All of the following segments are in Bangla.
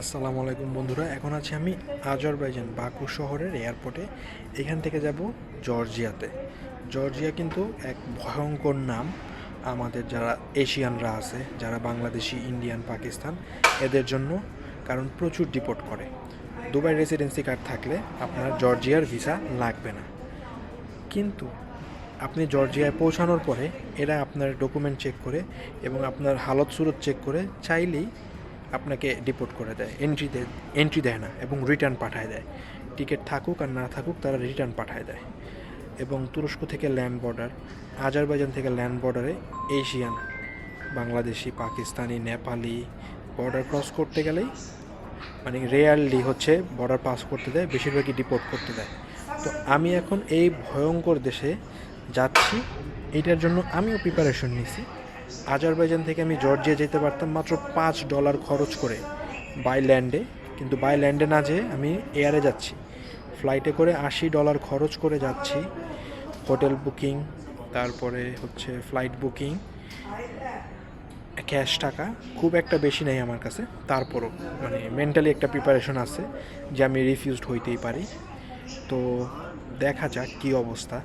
আসসালামু আলাইকুম বন্ধুরা, এখন আছি আমি আজারবাইজান বাকু শহরের এয়ারপোর্টে। এখান থেকে যাব জর্জিয়াতে। জর্জিয়া কিন্তু এক ভয়ঙ্কর নাম। আমাদের যারা এশিয়ানরা আছে, যারা বাংলাদেশি, ইন্ডিয়ান, পাকিস্তান, এদের জন্য কারণ প্রচুর ডিপোর্ট করে। দুবাই রেসিডেন্সি কার্ড থাকলে আপনার জর্জিয়ার ভিসা লাগবে না। কিন্তু আপনি জর্জিয়ায় পৌঁছানোর পরে এরা আপনার ডকুমেন্ট চেক করে এবং আপনার হালত সুরত চেক করে চাইলেই আপনাকে ডিপোর্ট করে দেয়। এন্ট্রি দেয় এন্ট্রি দেয় না এবং রিটার্ন পাঠায় দেয়। টিকিট থাকুক আর না থাকুক তারা রিটার্ন পাঠায় দেয়। এবং তুরস্ক থেকে ল্যান্ড বর্ডার আজারবাইজান থেকে ল্যান্ড বর্ডারে Asian Bangladeshi, Pakistani, Nepali border cross করতে গেলেই মানে রেয়ারলি হচ্ছে বর্ডার পাস করতে দেয়, বেশিরভাগই ডিপোর্ট করতে দেয়। তো আমি এখন এই ভয়ঙ্কর দেশে যাচ্ছি, এটার জন্য আমিও প্রিপারেশন নিছি। আজারবাইজান থেকে আমি জর্জিয়া যেতে পারতাম মাত্র পাঁচ ডলার খরচ করে। বাই ল্যান্ডে, কিন্তু বাই ল্যান্ডে না যেয়ে আমি এয়ারে যাচ্ছি। ফ্লাইটে করে আশি ডলার খরচ করে যাচ্ছি। হোটেল বুকিং, তারপরে হচ্ছে ফ্লাইট বুকিং, ক্যাশ টাকা, খুব একটা বেশি নেই আমার কাছে। তারপরও মানে মেন্টালি একটা প্রিপারেশন আছে যে আমি রিফিউজড হইতেই পারি। তো দেখা যাক কী অবস্থা।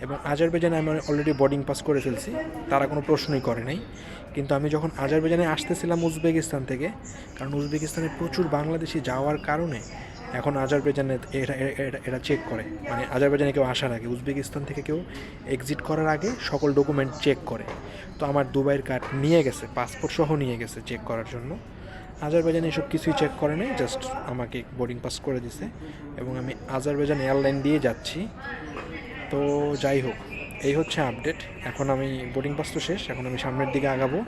এবং আজারবাইজানে আমি অলরেডি বোর্ডিং পাস করে ফেলছি, তারা কোনো প্রশ্নই করে নাই। কিন্তু আমি যখন আজারবেজানে আসতেছিলাম উজবেকিস্তান থেকে, কারণ উজবেকিস্তানে প্রচুর বাংলাদেশি যাওয়ার কারণে এখন আজারবাইজানে এটা, এটা- চেক করে। মানে আজারবেজানে কেউ আসার আগে, উজবেকিস্তান থেকে কেউ এক্সিট করার আগে সকল ডকুমেন্ট চেক করে। তো আমার দুবাইয়ের কার্ড নিয়ে গেছে পাসপোর্ট সহ নিয়ে গেছে চেক করার জন্য। আজারবাইজান এসব কিছুই চেক করে নাই জাস্ট আমাকে বোর্ডিং পাস করে দিছে। এবং আমি আজারবাইজান এয়ারলাইন দিয়ে যাচ্ছি। তো যাই হোক, এই হচ্ছে আপডেট এখন আমি বোর্ডিং পাস তো শেষ, এখন আমি সামনের দিকে আগাবো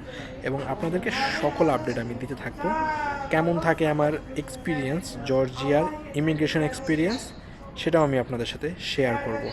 এবং আপনাদেরকে সকল আপডেট আমি দিতে থাকব। কেমন থাকে আমার এক্সপিরিয়েন্স জর্জিয়ার ইমিগ্রেশন এক্সপিরিয়েন্স সেটাও আমি আপনাদের সাথে শেয়ার করব।